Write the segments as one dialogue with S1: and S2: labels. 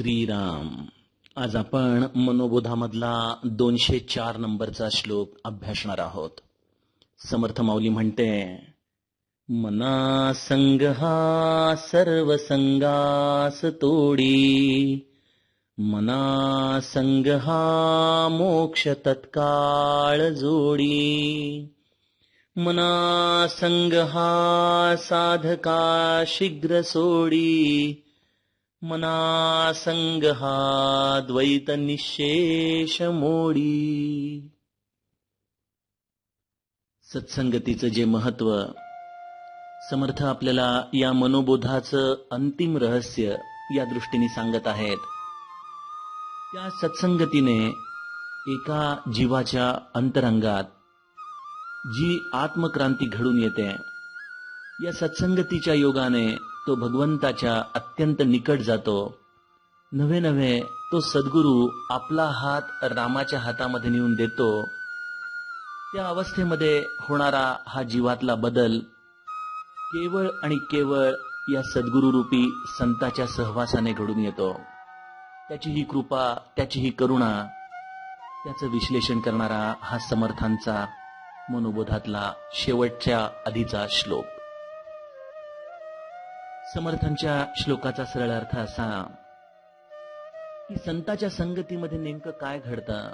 S1: श्रीराम. आज आपण मनोबोधामधला दोनशे चार नंबरचा श्लोक अभ्यासणार आहोत. समर्थ माऊली म्हणते मना संग हा सर्व संगास तोडी. मना संग हा मोक्ष तत्काळ जोडी. मना संग हा साधका शीघ्र सोडी. मनासंग हा द्वैत निशेष मोडी सत्संगतीचं जे महत्त्व समर्थ आपल्याला या मनोबोधाचं अंतिम रहस्य या दृष्टीने सांगत आहेत. त्या सत्संगतीने एका जीवाच्या अंतरंगात जी आत्मक्रांती घडून येते या सत्संगतीच्या योगाने तो भगवंताच्या अत्यंत निकट जातो. नव्हे नव्हे तो सद्गुरू आपला हात रामाच्या हातामध्ये नेऊन देतो. त्या अवस्थेमध्ये होणारा हा जीवातला बदल केवळ आणि केवळ या सद्गुरुरूपी संताच्या सहवासाने घडून येतो. त्याची ही कृपा त्याची ही करुणा त्याचं विश्लेषण करणारा हा समर्थांचा मनोबोधातला शेवटच्या आधीचा श्लोक. समर्थांच्या श्लोकाचा सरळ अर्थ असा की संताच्या संगतीमध्ये नेमकं काय घडतं?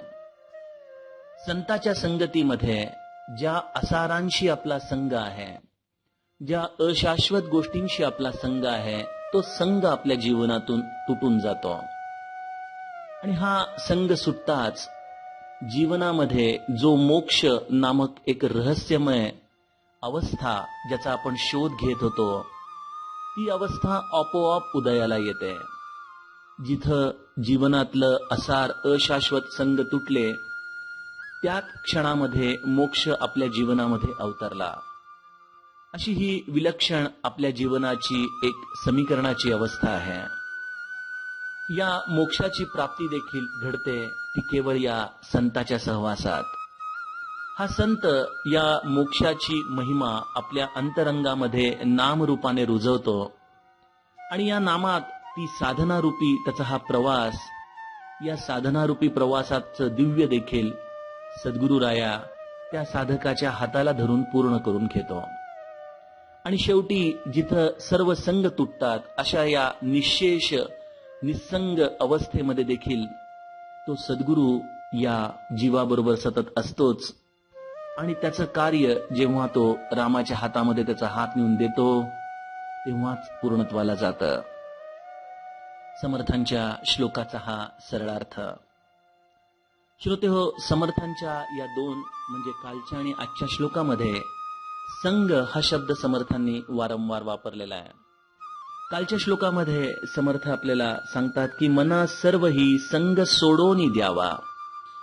S1: संताच्या संगतीमध्ये ज्या असारांशी आपला संघ आहे ज्या अशाश्वत गोष्टींशी आपला संघ आहे तो संघ आपल्या जीवनातून तुटून जातो. आणि हा संघ सुटताच जीवनामध्ये जो मोक्ष नामक एक रहस्यमय अवस्था ज्याचा आपण शोध घेत होतो ती अवस्था आपोआप उदयाला येते. जिथं जीवनातलं असार अशाश्वत संग तुटले त्याच क्षणामध्ये मोक्ष आपल्या जीवनामध्ये अवतरला. अशी ही विलक्षण आपल्या जीवनाची एक समीकरणाची अवस्था आहे. या मोक्षाची प्राप्ती देखील घडते ती केवळ या संताच्या सहवासात. हा संत या मोक्षाची महिमा आपल्या अंतरंगामध्ये नामरूपाने रुजवतो. आणि या नामात ती साधनारूपी त्याचा हा प्रवास या साधनारूपी प्रवासाचं दिव्य देखील सद्गुरुराया त्या साधकाच्या हाताला धरून पूर्ण करून घेतो. आणि शेवटी जिथं सर्व संग तुटतात अशा या निशेष निसंग अवस्थेमध्ये देखील तो सद्गुरू या जीवाबरोबर सतत असतोच. आणि त्याचं कार्य जेव्हा तो रामाच्या हातामध्ये त्याचा हात नेऊन देतो तेव्हाच पूर्णत्वाला जात. समर्थांच्या श्लोकाचा हा सरळार्थ. श्रोते हो समर्थांच्या या दोन म्हणजे कालच्या आणि आजच्या श्लोकामध्ये संघ हा शब्द समर्थांनी वारंवार वापरलेला आहे. कालच्या श्लोकामध्ये समर्थ आपल्याला सांगतात की मना सर्व ही संघ सोडून द्यावा.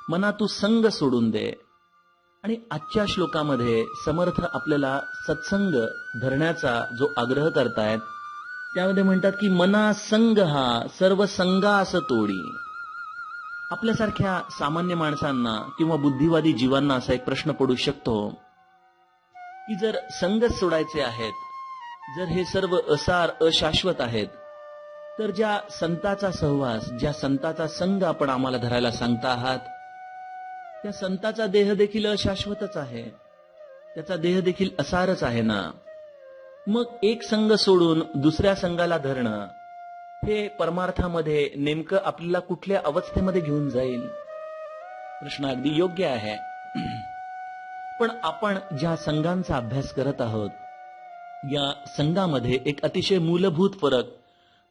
S1: मना तू संघ सोडून दे. आणि आजच्या श्लोकामध्ये समर्थ आपल्याला सत्संग धरण्याचा जो आग्रह करतायत त्यामध्ये म्हणतात की मना संग हा सर्व संघास तोडी आपल्यासारख्या सामान्य माणसांना किंवा बुद्धिवादी जीवांना असा एक प्रश्न पडू शकतो की जर संघ सोडायचे आहेत जर हे सर्व असार अशाश्वत आहेत तर ज्या संताचा सहवास ज्या संताचा संघ आपण आम्हाला धरायला सांगता आहात त्या संताचा देह देखील अशाश्वतच आहे. त्याचा देह देखील असारच आहे ना? मग एक संघ सोडून दुसऱ्या संघाला धरणं हे परमार्थामध्ये नेमकं आपल्याला कुठल्या अवस्थेमध्ये घेऊन जाईल? प्रश्न अगदी योग्य आहे. पण आपण ज्या संघांचा अभ्यास करत आहोत या संघामध्ये एक अतिशय मूलभूत फरक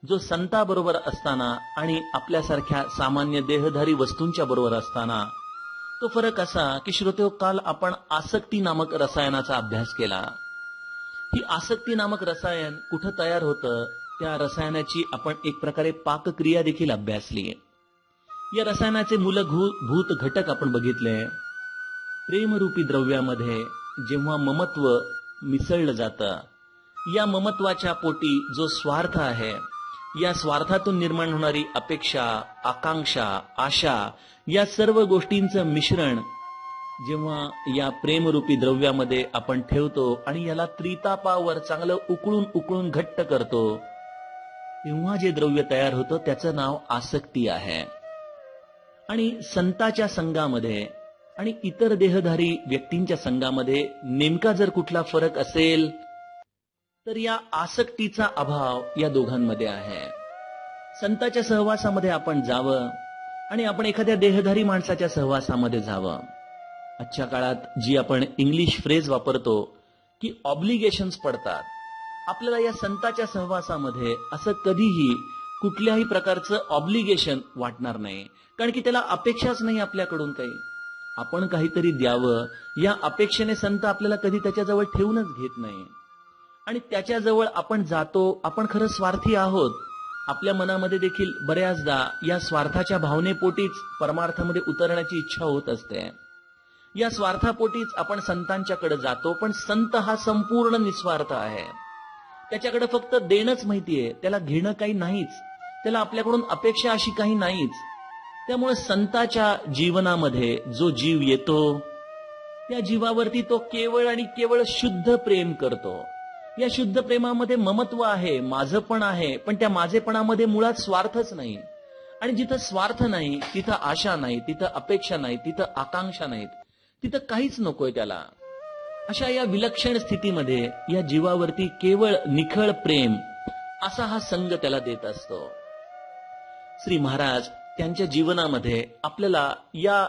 S1: जो संताबरोबर असताना आणि आपल्यासारख्या सामान्य देहधारी वस्तूंच्या बरोबर असताना तो फरक असा की श्रोते काल आपण आसक्ती नामक रसायनाचा अभ्यास केला. ही आसक्ती नामक रसायन कुठं तयार होतं त्या रसायनाची आपण एक प्रकारे पाकक्रिया देखील अभ्यासली या रसायनाचे मूलभूत घटक आपण बघितले. प्रेमरूपी द्रव्यामध्ये जेव्हा ममत्व मिसळलं जातं या ममत्वाच्या पोटी जो स्वार्थ आहे या स्वार्थातून निर्माण होणारी अपेक्षा आकांक्षा आशा या सर्व गोष्टींचं मिश्रण जेव्हा या प्रेमरूपी द्रव्यामध्ये आपण ठेवतो आणि याला त्रितापावर चांगलं उकळून उकळून घट्ट करतो तेव्हा जे द्रव्य तयार होतं त्याचं नाव आसक्ती आहे. आणि संताच्या संघामध्ये आणि इतर देहधारी व्यक्तींच्या संघामध्ये नेमका जर कुठला फरक असेल तर या आसक्तीचा अभाव या दोघांमध्ये आहे. संताच्या सहवासामध्ये आपण जावं आणि आपण एखाद्या देहधारी माणसाच्या सहवासामध्ये जावं. आजच्या काळात जी आपण इंग्लिश फ्रेज वापरतो की ऑब्लिगेशन्स पडतात. आपल्याला या संताच्या सहवासामध्ये असं कधीही कुठल्याही प्रकारचं ऑब्लिगेशन वाटणार नाही. कारण की त्याला अपेक्षाच नाही आपल्याकडून काही. आपण काहीतरी द्यावं या अपेक्षेने संत आपल्याला कधी त्याच्याजवळ ठेवूनच घेत नाही. आणि त्याच्याजवळ आपण जातो आपण खरं स्वार्थी आहोत. आपल्या मनामध्ये देखील बऱ्याचदा या स्वार्थाच्या भावनेपोटीच परमार्थामध्ये उतरण्याची इच्छा होत असते. या स्वार्थापोटीच आपण संतांच्याकडे जातो पण संत हा संपूर्ण निस्वार्थ आहे. त्याच्याकडे फक्त देणंच माहितीये त्याला घेणं काही नाहीच त्याला आपल्याकडून अपेक्षा अशी काही नाहीच. त्यामुळे संताच्या जीवनामध्ये जो जीव येतो त्या जीवावरती तो केवळ आणि केवळ शुद्ध प्रेम करतो. या शुद्ध प्रेमामध्ये ममत्व आहे माझं पण आहे पण त्या माझेपणामध्ये मुळात स्वार्थच नाही. आणि जिथं स्वार्थ नाही तिथं आशा नाही तिथं अपेक्षा नाही तिथं आकांक्षा नाहीत तिथं काहीच नकोय त्याला. अशा या विलक्षण स्थितीमध्ये या जीवावरती केवळ निखळ प्रेम असा हा संघ त्याला देत असतो. श्री महाराज त्यांच्या जीवनामध्ये आपल्याला या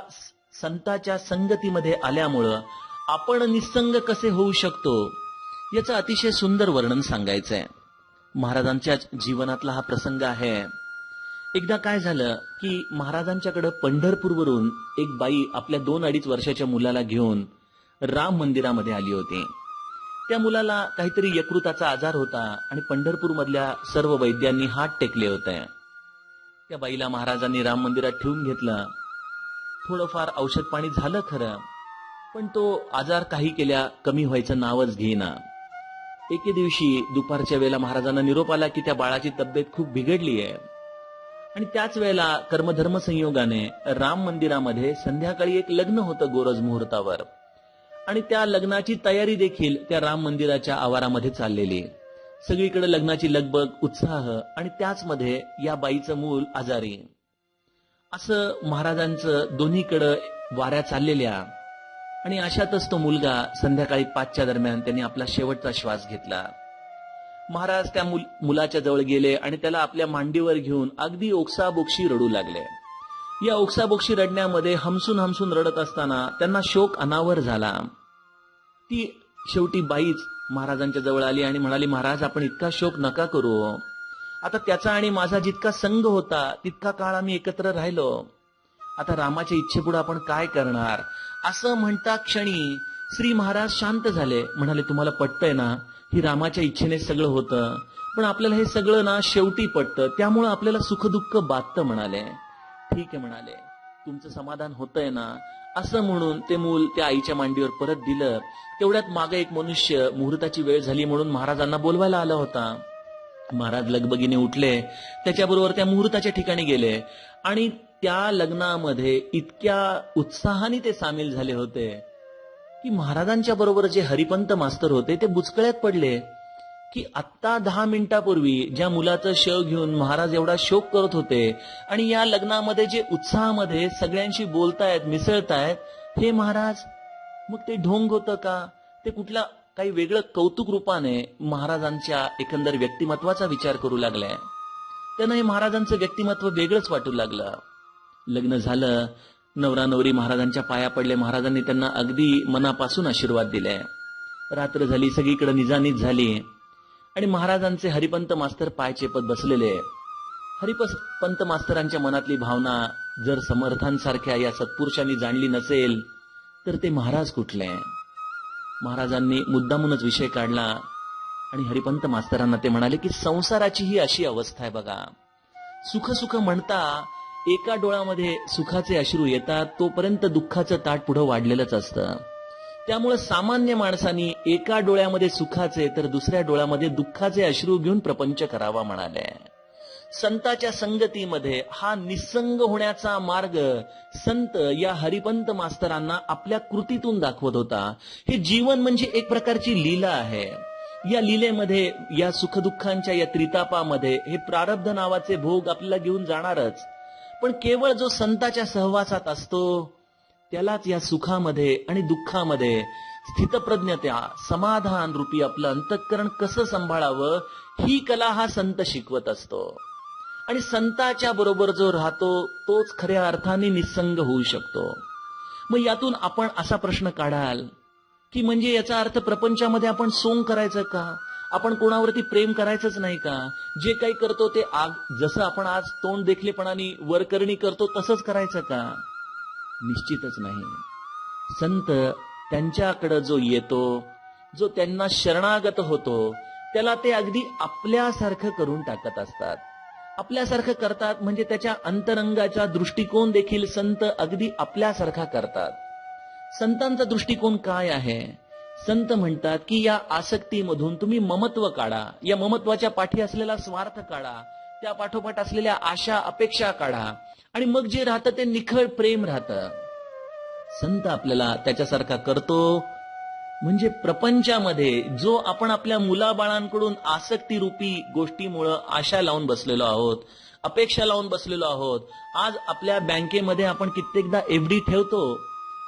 S1: संताच्या संगतीमध्ये आल्यामुळं आपण निसंग कसे होऊ शकतो? याचं अतिशय सुंदर वर्णन सांगायचंय. महाराजांच्या जीवनातला हा प्रसंग आहे. एकदा काय झालं की महाराजांच्याकडे पंढरपूरवरून एक बाई आपल्या दोन अडीच वर्षाच्या मुलाला घेऊन राम मंदिरामध्ये आली होती. त्या मुलाला काहीतरी यकृताचा आजार होता आणि पंढरपूर मधल्या सर्व वैद्यांनी हात टेकले होते. त्या बाईला महाराजांनी राम मंदिरात ठेवून घेतलं. थोडंफार औषध पाणी झालं खरं पण तो आजार काही केल्या कमी व्हायचं नावच घेईना. एके दिवशी दुपारच्या वेळेला महाराजांना निरोप आला की त्या बाळाची तब्येत खूप बिघडली आहे. आणि त्याच वेळेला कर्मधर्म संयोगाने राम मंदिरामध्ये संध्याकाळी एक लग्न होतं गोरज मुहूर्तावर. आणि त्या लग्नाची तयारी देखील त्या राम मंदिराच्या आवारामध्ये चाललेली. सगळीकडे लग्नाची लगबग उत्साह आणि त्याचमध्ये या बाईचं मूल आजारी. असं महाराजांचं दोन्हीकडं वाऱ्या चाललेल्या. आणि अशातच तो मुलगा संध्याकाळी पाचच्या दरम्यान त्यांनी आपला शेवटचा श्वास घेतला. महाराज त्या मुलाच्या जवळ गेले आणि त्याला आपल्या मांडीवर घेऊन अगदी ओक्साबोक्षी रडू लागले. या ओक्साबोक्षी रडण्यामध्ये हमसून हमसून रडत असताना त्यांना शोक अनावर झाला. ती शेवटी बाईच महाराजांच्या जवळ आली आणि म्हणाली महाराज आपण इतका शोक नका करू. आता त्याचा आणि माझा जितका संघ होता तितका काळ आम्ही एकत्र राहिलो. आता रामाच्या इच्छेपुढे आपण काय करणार? असं म्हणता क्षणी श्री महाराज शांत झाले. म्हणाले तुम्हाला पटतंय ना ही रामाच्या इच्छेने सगळं होतं. पण आपल्याला हे सगळं ना शेवटी पटतं. त्यामुळं आपल्याला सुखदुःख बाधतं म्हणाले. ठीक आहे म्हणाले. तुमचं समाधान होतंय ना? असं म्हणून ते मूल त्या आईच्या मांडीवर परत दिलं. तेवढ्यात मागे एक मनुष्य मुहूर्ताची वेळ झाली म्हणून महाराजांना बोलवायला आला होता. महाराज लगबगीने उठले. त्याच्याबरोबर त्या मुहूर्ताच्या ठिकाणी गेले. आणि त्या लग्नामध्ये इतक्या उत्साहाने ते सामील झाले होते की महाराजांच्या बरोबर जे हरिपंत मास्तर होते ते बुचकळ्यात पडले की आत्ता दहा मिनिटापूर्वी ज्या मुलाचं शव घेऊन महाराज एवढा शोक करत होते आणि या लग्नामध्ये जे उत्साहामध्ये सगळ्यांशी बोलतायत मिसळतायत हे महाराज मग ते ढोंग होतं का? ते कुठल्या काही वेगळं कौतुक रूपाने महाराजांच्या एकंदर व्यक्तिमत्वाचा विचार करू लागलाय त्यांना हे महाराजांचं व्यक्तिमत्व वेगळंच वाटू लागलं. लग्न झालं नवरा नवरी महाराजांच्या पाया पडले. महाराजांनी त्यांना अगदी मनापासून आशीर्वाद दिले. रात्र झाली सगळीकडे निजानीत झाली. आणि महाराजांचे हरिपंत मास्तर पाय चेपत बसलेले. हरिपंत मास्तरांच्या मनातली भावना जर समर्थांसारख्या या सत्पुरुषांनी जाणली नसेल तर ते महाराज कुठले? महाराजांनी मुद्दामूनच विषय काढला आणि हरिपंत मास्तरांना ते म्हणाले की संसाराची ही अशी अवस्था आहे बघा. सुख सुख म्हणता एका डोळ्यामध्ये सुखाचे अश्रू येतात तोपर्यंत दुःखाचं ताट पुढं वाढलेलंच असतं. त्यामुळे सामान्य माणसांनी एका डोळ्यामध्ये सुखाचे तर दुसऱ्या डोळ्यामध्ये दुःखाचे अश्रू घेऊन प्रपंच करावा म्हणाले. संताच्या संगतीमध्ये हा निसंग होण्याचा मार्ग संत या हरिपंत मास्तरांना आपल्या कृतीतून दाखवत होता. हे जीवन म्हणजे एक प्रकारची लीला आहे. या लीलेमध्ये या सुखदुःखांच्या या त्रितापामध्ये हे प्रारब्ध नावाचे भोग आपल्याला घेऊन जाणारच. पण केवळ जो संताच्या सहवासात असतो त्यालाच या सुखामध्ये आणि दुःखामध्ये स्थितप्रज्ञता समाधान रूपी आपलं अंतःकरण कसं सांभाळावं ही कला हा संत शिकवत असतो. आणि संताच्या बरोबर जो राहतो तोच खऱ्या अर्थाने निसंग होऊ शकतो. मग यातून आपण असा प्रश्न काढाल की म्हणजे याचा अर्थ प्रपंचामध्ये आपण सोंग करायचं का? आपण कोणावरती प्रेम करायचंच नाही का? जे काही करतो ते आग जसं आपण आज तोंड देखलेपणाने वरकरणी करतो तसंच करायचं का? निश्चितच नाही. संत त्यांच्याकडं जो येतो जो त्यांना शरणागत होतो त्याला ते अगदी आपल्यासारखं करून टाकत असतात. आपल्यासारखं करतात म्हणजे त्याच्या अंतरंगाचा दृष्टिकोन देखील संत अगदी आपल्यासारखा करतात. संतांचा दृष्टिकोन काय आहे? संत म्हणतात की या आसक्तीमधून तुम्ही ममत्व काढा. या ममत्वाच्या पाठी असलेला स्वार्थ काढा. त्या पाठोपाठ असलेल्या आशा अपेक्षा काढा. आणि मग जे राहतं ते निखळ प्रेम राहतं. संत आपल्याला त्याच्यासारखा करतो. म्हणजे प्रपंचामध्ये जो आपण आपल्या मुलाबाळांकडून आसक्ती रूपी गोष्टीमुळं आशा लावून बसलेलो आहोत अपेक्षा लावून बसलेलो आहोत आज आपल्या बँकेमध्ये आपण कित्येकदा एफडी ठेवतो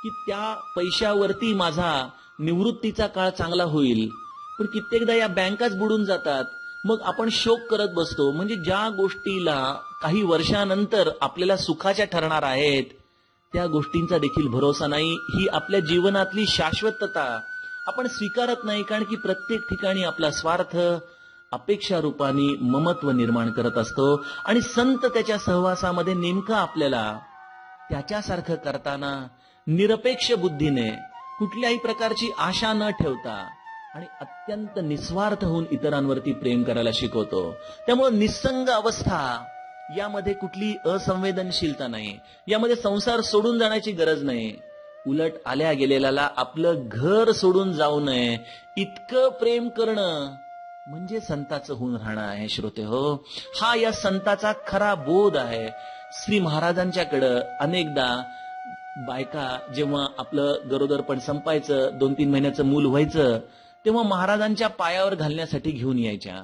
S1: की त्या पैशावरती माझा निवृत्तीचा काळ चांगला होईल. पण कित्येकदा या बँकाच बुडून जातात. मग आपण शोक करत बसतो. म्हणजे ज्या गोष्टीला काही वर्षानंतर आपल्याला सुखाच्या ठरणार आहेत त्या गोष्टींचा देखील भरोसा नाही. ही आपल्या जीवनातली शाश्वतता. आपण स्वीकारत नाही कारण की प्रत्येक ठिकाणी आपला स्वार्थ अपेक्षा रूपाने ममत्व निर्माण करत असतो. आणि संत त्याच्या सहवासामध्ये नेमका आपल्याला त्याच्यासारखं करताना निरपेक्ष बुद्धीने कुठल्याही प्रकारची आशा न ठेवता आणि अत्यंत निस्वार्थ होऊन इतरांवरती प्रेम करायला शिकवतो. त्यामुळे निसंग अवस्था यामध्ये कुठली असंवेदनशीलता नाही. यामध्ये संसार सोडून जाण्याची गरज नाही. उलट आल्या गेलेल्याला आपलं घर सोडून जाऊ नये. इतकं प्रेम करणं म्हणजे संताचं होऊन राहणं आहे श्रोते हो. हा या संताचा खरा बोध आहे. श्री महाराजांच्याकडं अनेकदा बायका जेव्हा आपलं गरोदरपण संपायचं दोन तीन महिन्याचं मूल व्हायचं तेव्हा महाराजांच्या पायावर घालण्यासाठी घेऊन यायच्या.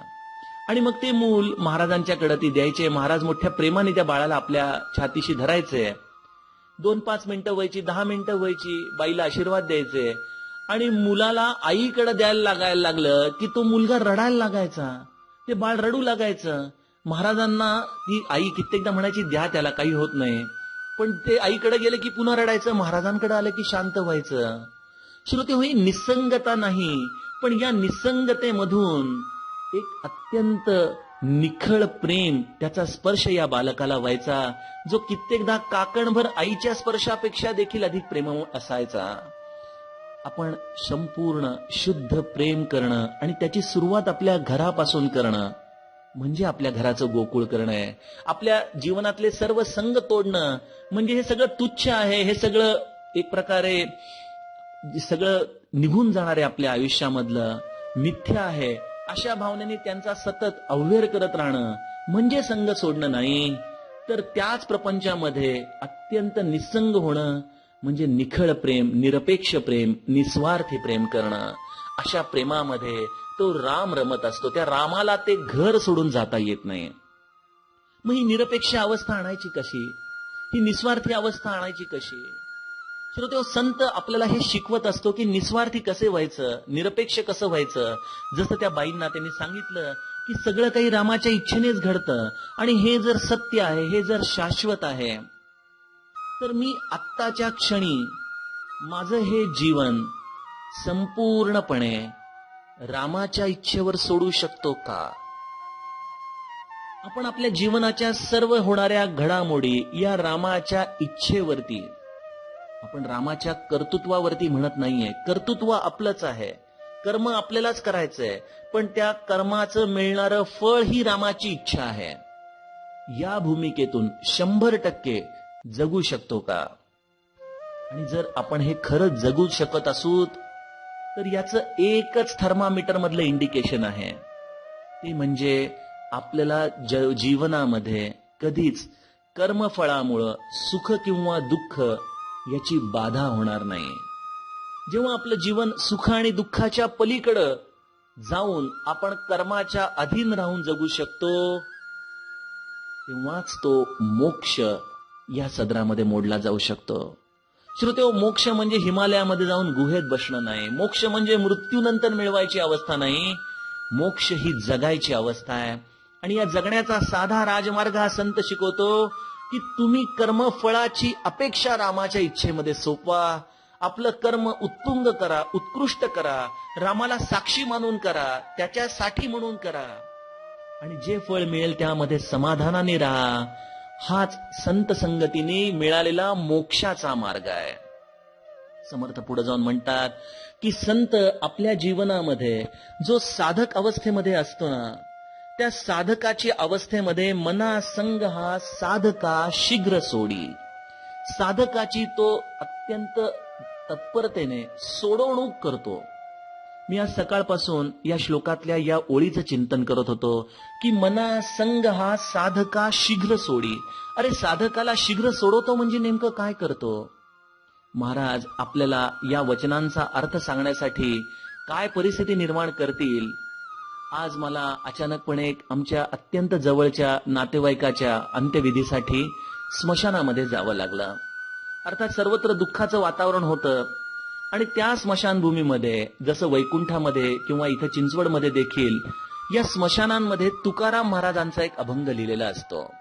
S1: आणि मग ते मूल महाराजांच्याकडे ती द्यायचे. महाराज मोठ्या प्रेमाने त्या बाळाला आपल्या छातीशी धरायचे. दोन पाच मिनिटं व्हायची दहा मिनिटं व्हायची बाईला आशीर्वाद द्यायचे. आणि मुलाला आईकडे द्यायला लागायला लागलं की तो मुलगा रडायला लागायचा. ते बाळ रडू लागायचं. महाराजांना ती आई कित्येकदा म्हणायची द्या त्याला काही होत नाही. पण ते आईकडे गेले की पुन्हा रडायचं महाराजांकडे आलं की शांत व्हायचं. श्रोते होई निसंगता नाही पण या निसंगतेमधून एक अत्यंत निखळ प्रेम त्याचा स्पर्श या बालकाला व्हायचा जो कित्येकदा काकणभर आईच्या स्पर्शापेक्षा देखील अधिक प्रेम असायचा. आपण संपूर्ण शुद्ध प्रेम करणं आणि त्याची सुरुवात आपल्या घरापासून करणं म्हणजे आपल्या घराचं गोकुळ करणं आहे. आपल्या जीवनातले सर्व संघ तोडणं म्हणजे हे सगळं तुच्छ आहे हे सगळं एक प्रकारे सगळं निघून जाणार आहे आपल्या आयुष्यामधलं. मिथ्या आहे. अशा भावनेने त्यांचा सतत अव्हेर करत राहणं म्हणजे संघ सोडणं नाही. तर त्याच प्रपंचामध्ये अत्यंत निसंग होणं म्हणजे निखळ प्रेम निरपेक्ष प्रेम निस्वार्थी प्रेम करणं. अशा प्रेमामध्ये तो राम रमत असतो. त्या रामाला ते घर सोडून जाता येत नाही. मग ही निरपेक्ष अवस्था आणायची कशी? ही निस्वार्थी अवस्था आणायची कशी? श्रोते हो, संत आपल्याला हे शिकवत असतो की निस्वार्थी कसे व्हायचं? निरपेक्ष कसं व्हायचं? जसं त्या बाईंना त्यांनी सांगितलं की सगळं काही रामाच्या इच्छेनेच घडतं आणि हे जर सत्य आहे हे जर शाश्वत आहे तर मी आत्ताच्या क्षणी माझं हे जीवन संपूर्णपणे रामाच्या इच्छेवर सोडू शकतो का? आपण आपल्या जीवनाच्या सर्व होणाऱ्या घडामोडी या रामाच्या इच्छेवरती आपण रामाच्या कर्तृत्वावरती म्हणत नाहीये. कर्तृत्व आपलंच आहे. कर्म आपल्यालाच करायचंय. पण त्या कर्माचं मिळणारं फळ ही रामाची इच्छा आहे. या भूमिकेतून शंभर टक्के जगू शकतो का? आणि जर आपण हे खरंच जगू शकत असू तर याचं एकच थर्मामीटर मधलं इंडिकेशन आहे. ते म्हणजे आपल्याला जीवनामध्ये कधीच कर्मफळामुळं सुख किंवा दुःख याची बाधा होणार नाही. जेव्हा आपलं जीवन सुख आणि दुःखाच्या पलीकडं जाऊन आपण कर्माच्या अधीन राहून जगू शकतो तेव्हाच तो मोक्ष या सदरामध्ये मोडला जाऊ शकतो. श्रोते मोक्ष म्हणजे हिमालयामध्ये जाऊन गुहेत बसणं नाही. मोक्ष म्हणजे मृत्यूनंतर मिळवायची अवस्था नाही. मोक्ष ही जगायची अवस्था आहे. आणि या जगण्याचा साधा राजमार्ग हा संत शिकवतो की तुम्ही कर्मफळाची अपेक्षा रामाच्या इच्छेमध्ये सोपवा. आपलं कर्म उत्तुंग करा उत्कृष्ट करा. रामाला साक्षी मानून करा त्याच्यासाठी म्हणून करा. आणि जे फळ मिळेल त्यामध्ये समाधानाने राहा. हाच संत संगतीने मिळालेला मोक्षाचा मार्ग आहे. समर्थ पुढे जाऊन म्हणतात की संत आपल्या जीवनामध्ये जो साधक अवस्थेमध्ये असतो ना त्या साधकाची अवस्थेमध्ये मना संग हा साधका शीघ्र सोडी. साधकाची तो अत्यंत तत्परतेने सोडवणूक करतो. मी आज सकाळपासून या श्लोकातल्या या ओळीचं चिंतन करत होतो की मना संग हा साधका शीघ्र सोडी. अरे साधकाला शीघ्र सोडवतो म्हणजे नेमकं काय करतो? महाराज आपल्याला या वचनांचा अर्थ सांगण्यासाठी काय परिस्थिती निर्माण करतील? आज मला अचानकपणे आमच्या अत्यंत जवळच्या नातेवाईकाच्या अंत्यविधीसाठी स्मशानामध्ये जावं लागलं. अर्थात सर्वत्र दुःखाचं वातावरण होतं आणि त्या स्मशानभूमीमध्ये जसं वैकुंठामध्ये किंवा इथं चिंचवडमध्ये देखील या स्मशानांमध्ये तुकाराम महाराजांचा एक अभंग लिहिलेला असतो.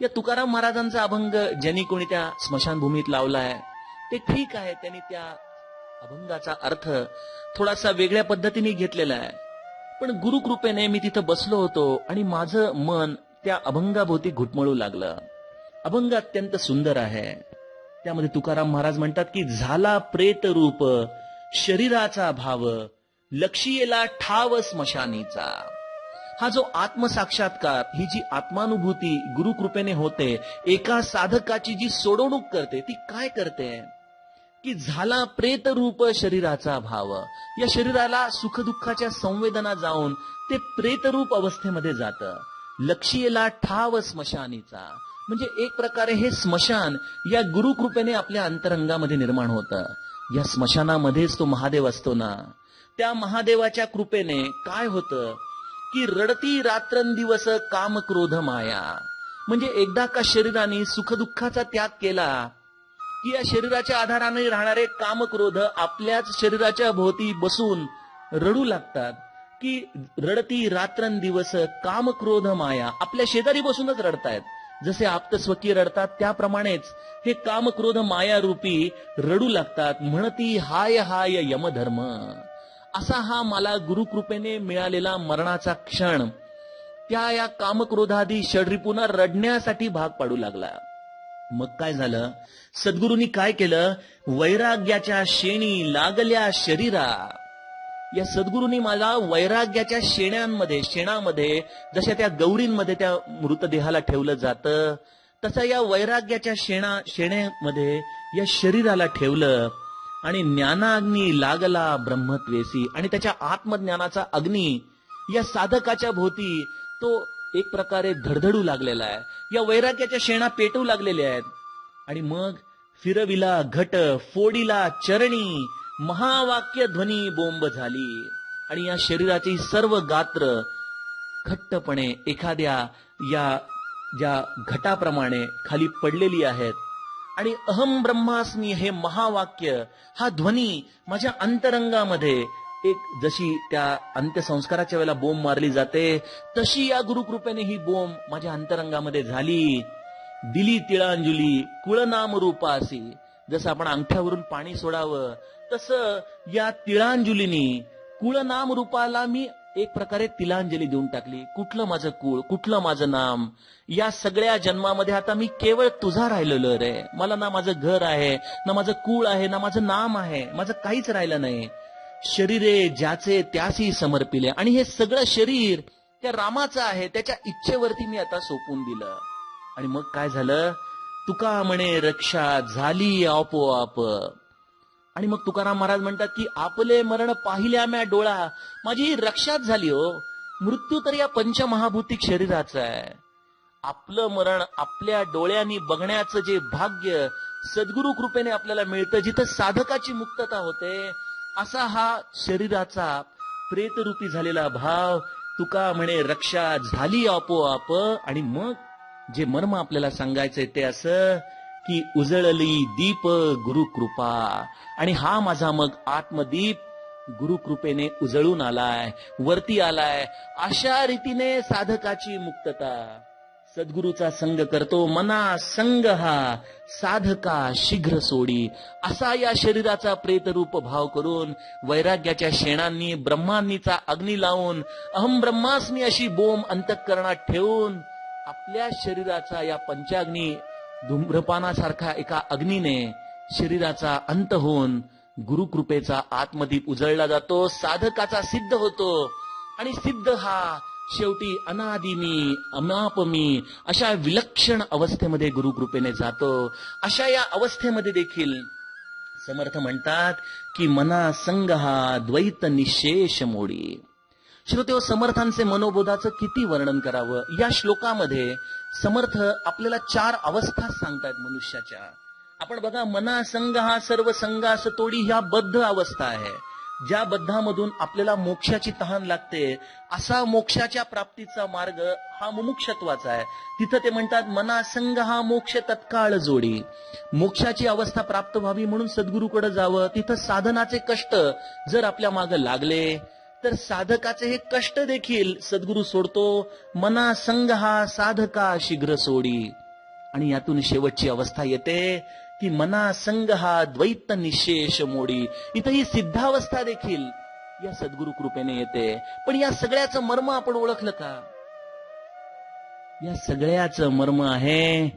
S1: या तुकाराम महाराजांचा अभंग ज्यांनी कोणी त्या स्मशानभूमीत लावलाय ते ठीक आहे त्यांनी त्या अभंगाचा अर्थ थोडासा वेगळ्या पद्धतीने घेतलेला आहे. पण गुरुकृपेने मी तिथं बसलो होतो आणि माझं मन त्या अभंगाभोवती घुटमळू लागलं. अभंग अत्यंत सुंदर आहे. त्यामध्ये तुकाराम महाराज म्हणतात की झाला प्रेत रूप शरीराचा भाव लक्षीयेला ठाव स्मशानीचा. हा जो आत्मसाक्षात्कार ही जी आत्मानुभूती गुरुकृपेने होते एका साधकाची जी सोडवणूक करते ती काय करते? की झाला प्रेत रूप शरीराचा भाव. या शरीराला सुखदुःखाच्या संवेदना जाऊन ते प्रेतरूप अवस्थेमध्ये जात. लक्षीयेला ठाव स्मशानीचा. म्हणजे एक प्रकारे हे स्मशान या गुरुकृपेने आपल्या अंतरंगामध्ये निर्माण होतं. या स्मशानामध्येच तो महादेव असतो ना. त्या महादेवाच्या कृपेने काय होतं? की रडती रात्रंदिवस काम क्रोध माया. म्हणजे एकदा का शरीराने सुखदुःखाचा त्याग केला की या शरीराच्या आधाराने राहणारे काम क्रोध आपल्याच शरीराच्या भोवती बसून रडू लागतात की रडती रात्रंदिवस काम क्रोध माया आपल्या शेजारी बसूनच रडतायत. जसे आप्त स्वकीय रडतात त्याप्रमाणेच हे काम क्रोध रडू लागतात. म्हणती हाय हाय यमधर्म. असा हा मला गुरुकृपेने मिळालेला मरणाचा क्षण. त्या या कामक्रोधादी षडरिपूंना रडण्यासाठी भाग पाडू लागला. मग काय झालं? सद्गुरूंनी काय केलं? वैराग्याच्या शेणी लागल्या शरीरा या सद्गुरूंनी मला वैराग्याच्या शेण्यांमध्ये शेणामध्ये जशा त्या गौरींमध्ये त्या मृतदेहाला ठेवलं जातं तसं या वैराग्याच्या शेणा शेण्यामध्ये या शरीराला ठेवलं आणि ज्ञानाग्नी लागला ब्रह्मत्वेसी आणि त्याच्या आत्मज्ञानाचा अग्नी या साधकाच्या भोवती तो एक प्रकारे धडधडू लागलेला आहे. या वैराग्याच्या शेणा पेटू लागलेल्या आहेत. आणि मग फिरविला घट फोडीला चरणी महावाक्य ध्वनी बोंब झाली. आणि या शरीराची सर्व गात्र घट्टपणे एखाद्या या ज्या घटाप्रमाणे खाली पडलेली आहेत. आणि अहम ब्रह्मास्मी हे महावाक्य हा ध्वनी माझ्या अंतरंगामध्ये एक जशी त्या अंत्यसंस्काराच्या वेळेला बोंब मारली जाते तशी या गुरुकृपेने ही बोंब माझ्या अंतरंगामध्ये झाली. दिली तिळांजुली कुळनाम रूपासी जसं आपण अंगठ्यावरून पाणी सोडावं तसं या तिळांजुलीनी कुळनाम रूपाला मी एक प्रकारे तिलांजली देऊन टाकली. कुठलं माझं कुळ कुठलं माझं नाम? या सगळ्या जन्मामध्ये आता मी केवळ तुझा राहिलेलो रे. मला ना माझं घर आहे ना माझं कुळ आहे ना माझं नाम आहे. माझं काहीच राहिलं नाही. शरीरे ज्याचे त्यासी समर्पिले. आणि हे सगळं शरीर त्या रामाचं आहे त्याच्या इच्छेवरती मी आता सोपून दिलं. आणि मग काय झालं? तुका म्हणे रक्षा झाली आपोआप. आणि मग तुकाराम महाराज म्हणतात की आपले मरण पाहिल्या म्या डोळा. माझी रक्षाच झाली हो. मृत्यू तर या पंचमहाभूतिक शरीराचा आहे. आपलं मरण आपल्या डोळ्यांनी बघण्याचं जे भाग्य सद्गुरु कृपेने आपल्याला मिळतं जिथं साधकाची मुक्तता होते असा हा शरीराचा प्रेतरूपी झालेला भाव तुका म्हणे रक्षा झाली आपोआप. आणि मग जे मर्म आपल्याला सांगायचंय ते असं की उजळली दीप गुरुकृपा. आणि हा माझा मग आत्मदीप गुरुकृपेने उजळून आलाय वरती आलाय. अशा रीतीने साधकाची मुक्तता. सद्गुरूचा संग करतो मना संग हा. साधका शीघ्र सोडी. असा या शरीराचा प्रेतरूप भाव करून वैराग्याच्या शेणांनी ब्रह्मांनीचा अग्नी लावून अहम ब्रह्मास्मी अशी बोम अंतःकरणात ठेवून आपल्या शरीराचा या पंचाग्नी धूम्रपानासारख्या एका अग्नीने शरीराचा अंत होऊन गुरुकृपेचा आत्मदीप उजळला जातो साधकाचा सिद्ध होतो. आणि सिद्ध हा शेवटी अनादिमी अमापमी अशा विलक्षण अवस्थेमध्ये गुरुकृपेने जातो. अशा या अवस्थेमध्ये देखील समर्थ म्हणतात की मना संग हा द्वैत निशेष मोडी. श्रोते समर्थांचे मनोबोधाचं किती वर्णन करावं? या श्लोकामध्ये समर्थ आपल्याला चार अवस्था सांगतायत मनुष्याच्या. आपण बघा मना संघ हा सर्व संघास तोडी ह्या बद्ध अवस्था आहे. ज्या बद्धामधून आपल्याला मोक्षाची तहान लागते असा मोक्षाच्या प्राप्तीचा मार्ग हा मुमुक्षत्वाचा आहे. तिथं ते म्हणतात मना संघ हा मोक्ष तत्काळ जोडी. मोक्षाची अवस्था प्राप्त व्हावी म्हणून सद्गुरूकडे जावं तिथं साधनाचे कष्ट जर आपल्या मागे लागले तर साधकाचे हे कष्ट देखील सद्गुरू सोडतो. मना संघ हा साधका शीघ्र सोडी. आणि यातून शेवटची अवस्था येते की मना संघ हा द्वैत निशेष मोडी. इथं ही सिद्धावस्था देखील या सद्गुरु कृपेने येते. पण या सगळ्याचं मर्म आपण ओळखलं का? या सगळ्याचं मर्म आहे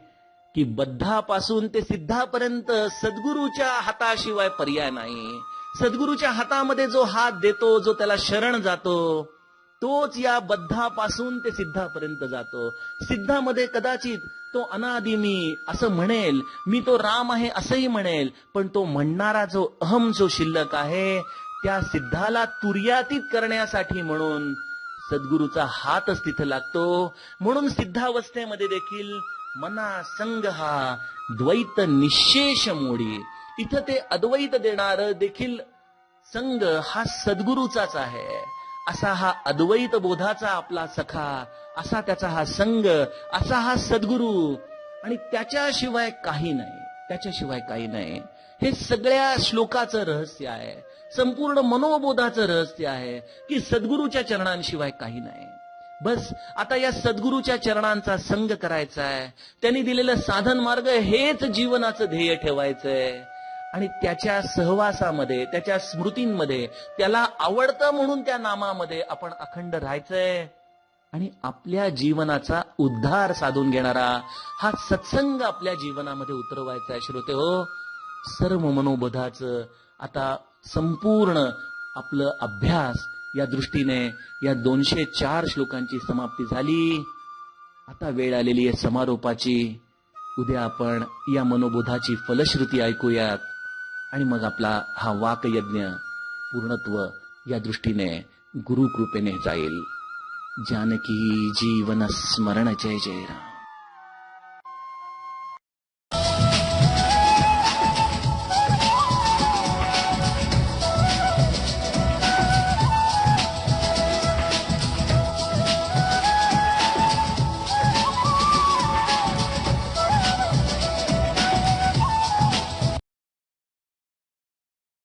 S1: की बद्धापासून ते सिद्धापर्यंत सद्गुरूच्या हाताशिवाय पर्याय नाही. सद्गुरूच्या हातामध्ये जो हात देतो जो त्याला शरण जातो तोच या बद्धापासून ते सिद्धापर्यंत जातो. सिद्धामध्ये कदाचित तो अनादि मी असं म्हणेल मी तो राम आहे असंही म्हणेल पण तो म्हणणारा जो अहम जो शिल्लक आहे त्या सिद्धाला तुर्यातीत करण्यासाठी म्हणून सद्गुरूचा हातच तिथं लागतो. म्हणून सिद्धावस्थेमध्ये देखील मना संघ हा द्वैत निशेष मोडी. इथं ते अद्वैत देणार देखील संघ हा सद्गुरूचाच आहे. असा हा अद्वैत बोधाचा आपला सखा असा त्याचा हा संघ असा हा सद्गुरू. आणि त्याच्याशिवाय काही नाही त्याच्याशिवाय काही नाही. हे सगळ्या श्लोकाचं रहस्य आहे. संपूर्ण मनोबोधाचं रहस्य आहे की सद्गुरूच्या चरणांशिवाय काही नाही. बस आता या सद्गुरूच्या चरणांचा संघ करायचा आहे त्यांनी दिलेलं साधन मार्ग हेच जीवनाचं ध्येय ठेवायचंय. आणि त्याच्या सहवासामध्ये त्याच्या स्मृतींमध्ये त्याला आवडतं म्हणून त्या नामामध्ये आपण अखंड राहायचंय. आणि आपल्या जीवनाचा उद्धार साधून घेणारा हा सत्संग आपल्या जीवनामध्ये उतरवायचा आहे श्रोते हो. सर्व मनोबोधाचं आता संपूर्ण आपलं अभ्यास या दृष्टीने या दोनशे चार श्लोकांची समाप्ती झाली. आता वेळ आलेली आहे समारोपाची. उद्या आपण या मनोबोधाची फलश्रुती ऐकूयात. आणि मग आपला हा वाकयज्ञ पूर्णत्व या दृष्टीने गुरुकृपेने जाईल. जानकी जीवन स्मरण जय जय राम.